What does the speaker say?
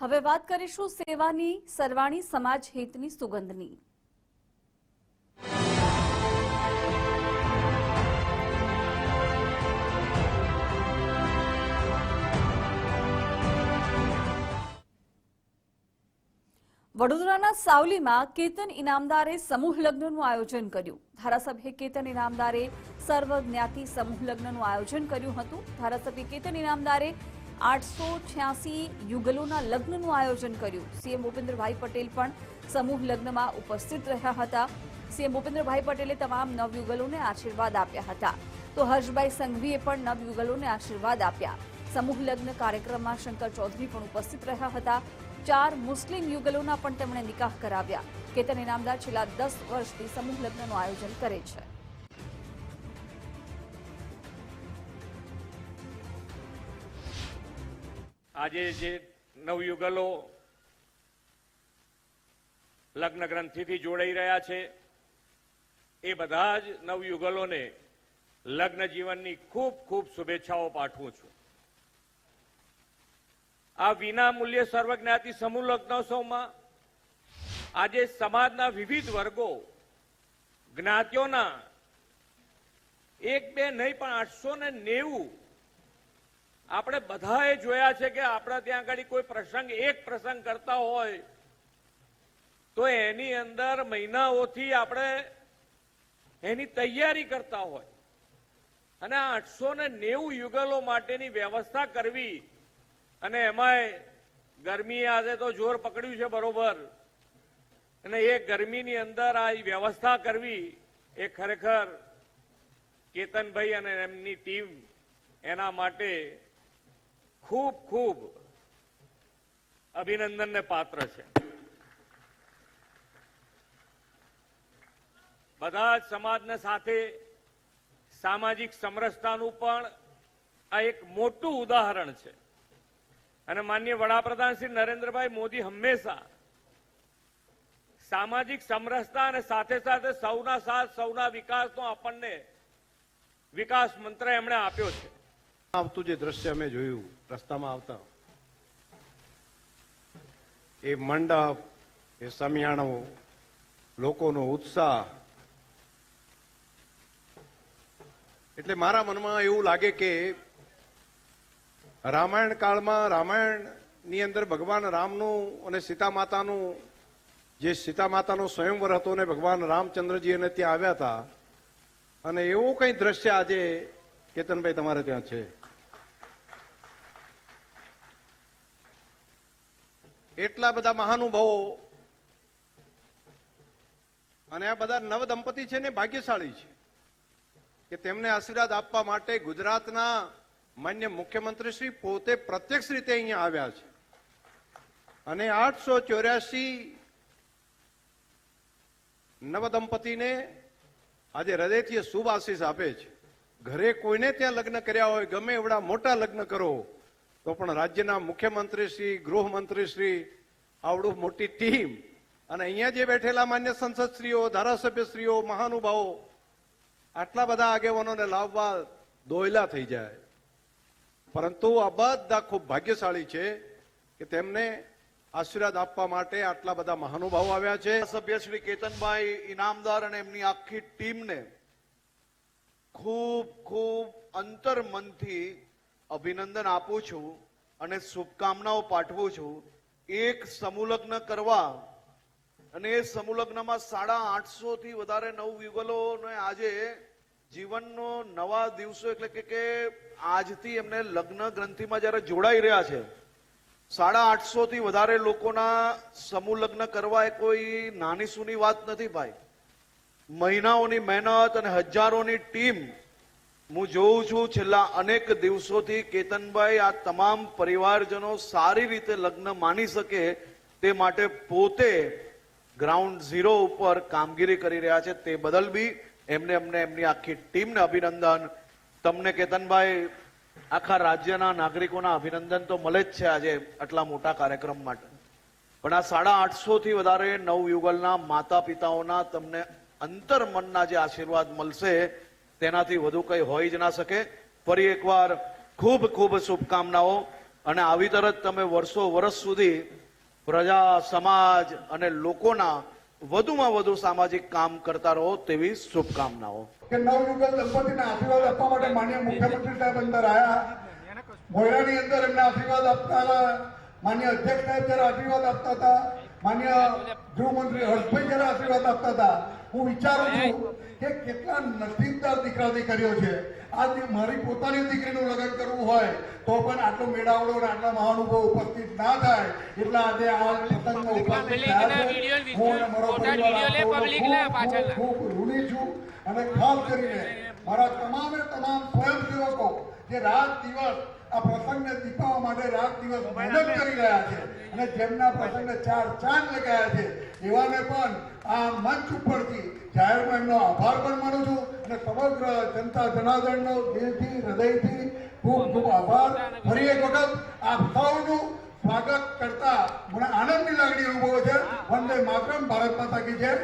હવે વાત કરીશું સેવાની સરવાણી સમાજ હિતની સુગંધની. વડોદરાના સાવલીમાં કેતન ઇનામદારે સમૂહ લગ્નનું આયોજન કર્યું. ધારાસભ્ય કેતન ઇનામદારે સર્વ જ્ઞાતિ સમૂહ લગ્નનું આયોજન કર્યું હતું. ધારાસભ્ય કેતન ઇનામદારે આઠસો છ્યાસી યુગલોના લગ્નનું આયોજન કર્યું. સીએમ ભૂપેન્દ્રભાઈ પટેલ પણ સમૂહ લગ્નમાં ઉપસ્થિત રહ્યા હતા. સીએમ ભૂપેન્દ્રભાઈ પટેલે તમામ નવયુગલોને આશીર્વાદ આપ્યા હતા. તો હર્ષભાઈ સંઘવીએ પણ નવયુગલોને આશીર્વાદ આપ્યા. સમૂહ લગ્ન કાર્યક્રમમાં શંકર ચૌધરી પણ ઉપસ્થિત રહ્યા હતા. ચાર મુસ્લિમ યુગલોના પણ તેમણે નિકાહ કરાવ્યા કેતન ઇનામદાર છેલ્લા દસ વર્ષથી સમૂહ લગ્નનું આયોજન કરે છે. આજે જે નવયુગલો લગ્ન ગ્રંથિથી જોડાઈ રહ્યા છે, એ બધા જ નવયુગલોને લગ્ન જીવનની ખૂબ ખૂબ શુભેચ્છાઓ પાઠવું છું. આ વિના મૂલ્ય સર્વજ્ઞાતિ સમૂહ લગ્નોત્સવમાં આજે સમાજના વિવિધ વર્ગો જ્ઞાતિઓના એક બે નહીં પણ આઠસો ને નેવું આપણે બધાએ જોયા છે કે આપણા ત્યાં આગળ કોઈ પ્રસંગ, એક પ્રસંગ કરતા હોય, તો એની અંદર મહિનાઓથી આપણે એની તૈયારી કરતા હોય. અને આ આઠસો ને નેવું યુગલો માટેની વ્યવસ્થા કરવી, અને એમાંય ગરમી આજે તો જોર પકડ્યું છે બરોબર, અને એ ગરમીની અંદર આ વ્યવસ્થા કરવી એ ખરેખર કેતનભાઈ અને એમની ટીમ એના માટે ખૂબ ખૂબ અભિનંદનને પાત્ર છે. બધા જ સમાજને સાથે સામાજિક સમરસતાનું પણ આ એક મોટું ઉદાહરણ છે. અને માન્ય વડાપ્રધાન શ્રી નરેન્દ્રભાઈ મોદી હંમેશા સામાજિક સમરસતા અને સાથે સાથે સૌના સાથ, સૌના વિકાસનો આપણને વિકાસ મંત્ર એમણે આપ્યો છે. આવતું જે દ્રશ્ય અમે જોયું, રસ્તામાં આવતા. એ મંડપ, એ સમિયાણો, લોકોનો ઉત્સાહ. એટલે મારા મનમાં એવું લાગે કે રામાયણ કાળમાં રામાયણની અંદર ભગવાન રામનું અને સીતા માતાનું, જે સીતા માતાનો સ્વયંવર હતો ને ભગવાન રામચંદ્રજી અને ત્યાં આવ્યા હતા. અને એવું કંઈ દ્રશ્ય આજે કેતનભાઈ તમારે ત્યાં છે? એટલા બધા મહાનુભાવો. અને આ બધા નવ દંપતી છે ને ભાગ્યશાળી છે. કે તેમને આશીર્વાદ આપવા માટે ગુજરાતના માન્ય મુખ્યમંત્રી શ્રી પોતે પ્રત્યક્ષ રીતે અહીંયા આવ્યા છે. અને આઠસો ચોર્યાસી નવદંપતિને આજે હૃદયથી શુભ આશીષ આપે છે. ઘરે કોઈને ત્યાં લગ્ન કર્યા હોય, ગમે એવડા મોટા લગ્ન કરો તો પણ રાજ્યના મુખ્યમંત્રી શ્રી, ગૃહમંત્રી શ્રી, આવડું મોટી ટીમ અને અહીંયા જે બેઠેલા માન્ય સંસદશ્રીઓ, ધારાસભ્યશ્રીઓ, મહાનુભાવો, આટલા બધા આગેવાનોને લાવવા દોયલા થઈ જાય. પરંતુ આ બધા ખૂબ ભાગ્યશાળી છે કે તેમને આશીર્વાદ આપવા માટે આટલા બધા મહાનુભાવો આવ્યા છે. સભ્ય શ્રી કેતનભાઈ ઇનામદાર અને એમની આખી ટીમને ખૂબ ખૂબ અંતરમનથી અભિનંદન આપું છું અને શુભકામનાઓ પાઠવું છું. એક સમૂહલગ્ન કરવા અને એ સમૂહલગ્નમાં સાડા આઠસો થી વધારે નવ યુગલોને આજે જીવનનો નવા દિવસો એટલે કે કે આજથી એમને લગ્ન ગ્રંથિમાં જ્યારે જોડાઈ રહ્યા છે, સાડા આઠસો થી વધારે લોકોના સમૂહ લગ્ન કરવા એ કોઈ નાની સૂની વાત નથી ભાઈ. મહિનાઓની મહેનત અને હજારોની ટીમ હું જોઉં છું છેલ્લા અનેક દિવસોથી કેતનભાઈ આ તમામ પરિવારજનો સારી રીતે લગ્ન માની શકે તે માટે પોતે ગ્રાઉન્ડ ઝીરો ઉપર કામગીરી કરી રહ્યા છે. તે બદલ બી એમને એમને એમની આખી ટીમને અભિનંદન. તમને કેતનભાઈ આખા રાજ્યના નાગરિકોના અભિનંદન તો મળે જ છે આજે આટલા મોટા કાર્યક્રમ માટે. પણ આ સાડા આઠસો થી વધારે નવયુગલના માતા પિતાઓના તમને અંતરમનના જે આશીર્વાદ મળશે તેનાથી વધુ કંઈ હોઈ જ ના શકે. ફરી એકવાર ખૂબ ખૂબ શુભકામનાઓ અને આવી તરત તમે વર્ષો વર્ષ સુધી પ્રજા, સમાજ અને લોકોના વધુમાં વધુ સામાજિક કામ કરતા રહો તેવી શુભકામનાઓ. આશીર્વાદ આપવા માટે માન્ય મુખ્યમંત્રી સાહેબ અંદર આવ્યા મોયરાની અંદર એમને આશીર્વાદ આપતા માન્ય અધ્યક્ષ સાહેબ આશીર્વાદ આપતા હતા માન્ય ગૃહમંત્રી હર્ષભાઈ જયારે આશીર્વાદ આપતા હતા. હું વિચારું છું કે કેટલા નસીબદાર દીકરા દીકરીઓ છે. આજે મારી પોતાની દીકરીનું લગ્ન કરવું હોય તો પણ આટલો મેળાવડો અને આટલા મહાનુભાવ ઉપસ્થિત ના થાય. એટલે આજે આ પ્રસંગમાં ઉપસ્થિત હું અને મારો પરિવાર ખૂબ ઋણી છું અને ખાસ કરીને મારા તમામે તમામ સ્વયંસેવકો જે રાત દિવસ આ પ્રસંગને દીપાવવા માટે રાત દિવસ મહેનત કરી રહ્યા છે. અને જેમના પ્રસંગને ચાર ચાંદ લગાયા છે એવાને પણ આ મંચ ઉપરથી જાહેરમાં એમનો આભાર પણ માનું છું અને સમગ્ર જનતા જનાર્દનનો દિલથી હૃદયથી ખૂબ ખૂબ આભાર. ફરી એક વખત આપ સૌનું સ્વાગત કરતા મને આનંદની લાગણી અનુભવે છે. વંદે માતરમ ભારત માતા કી જય.